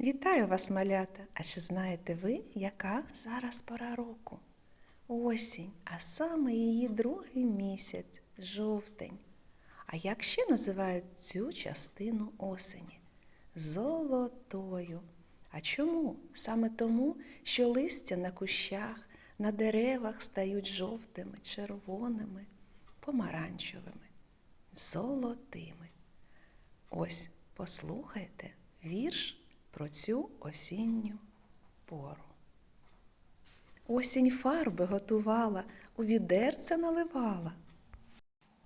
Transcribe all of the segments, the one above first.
Вітаю вас, малята! А чи знаєте ви, яка зараз пора року? Осінь, а саме її другий місяць жовтень. А як ще називають цю частину осені? Золотою. А чому? Саме тому, що листя на кущах, на деревах стають жовтими, червоними, помаранчевими, золотими. Ось послухайте вірш про цю осінню пору. Осінь фарби готувала, у відерце наливала,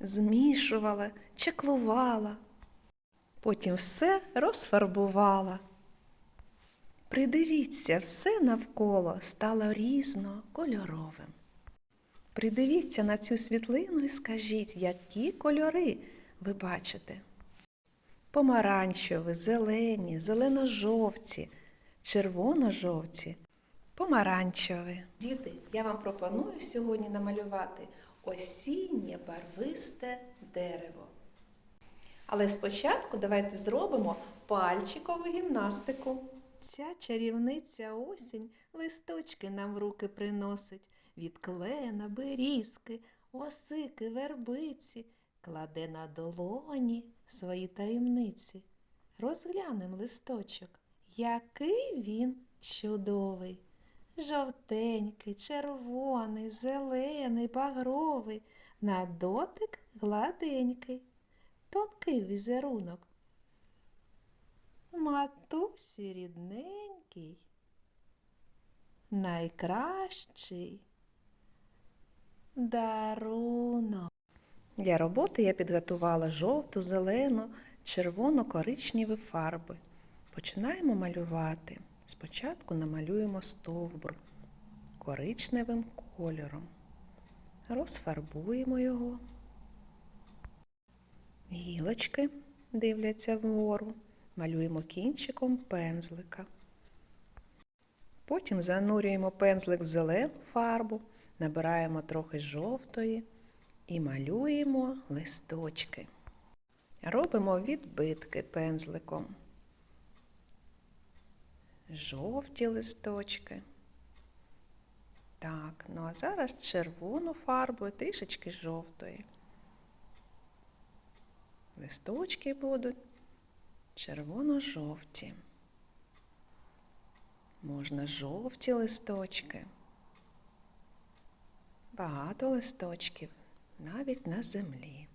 змішувала, чаклувала, потім все розфарбувала. Придивіться, все навколо стало різнокольоровим. Придивіться на цю світлину і скажіть, які кольори ви бачите помаранчеві, зелені, зелено-жовті, червоно-жовті, помаранчеві. Діти, я вам пропоную сьогодні намалювати осіннє барвисте дерево. Але спочатку давайте зробимо пальчикову гімнастику. Ця чарівниця осінь листочки нам в руки приносить від клена, берізки, осики, вербиці, кладе на долоні свої таємниці. Розглянем листочок, який він чудовий. Жовтенький, червоний, зелений, багровий, на дотик гладенький, тонкий візерунок. Матусі рідненький, найкращий дарунок. Для роботи я підготувала жовту, зелену, червоно-коричневі фарби. Починаємо малювати. Спочатку намалюємо стовбур коричневим кольором. Розфарбуємо його. Гілочки дивляться вгору. Малюємо кінчиком пензлика. Потім занурюємо пензлик в зелену фарбу, набираємо трохи жовтої і малюємо листочки. Робимо відбитки пензликом. Жовті листочки. Так, ну а зараз червону фарбою, трішечки жовтої. Листочки будуть червоно-жовті. Можна жовті листочки. Багато листочків навіть на землі.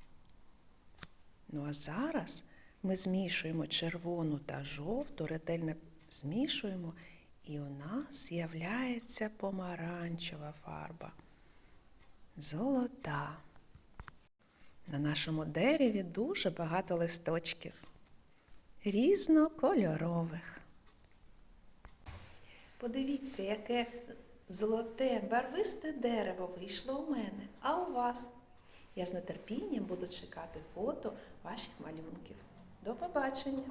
Ну а зараз ми змішуємо червону та жовту, ретельно змішуємо, і у нас з'являється помаранчева фарба. Золота. На нашому дереві дуже багато листочків, різнокольорових. Подивіться, яке золоте, барвисте дерево вийшло у мене, а у вас. Я з нетерпінням буду чекати фото ваших малюнків. До побачення!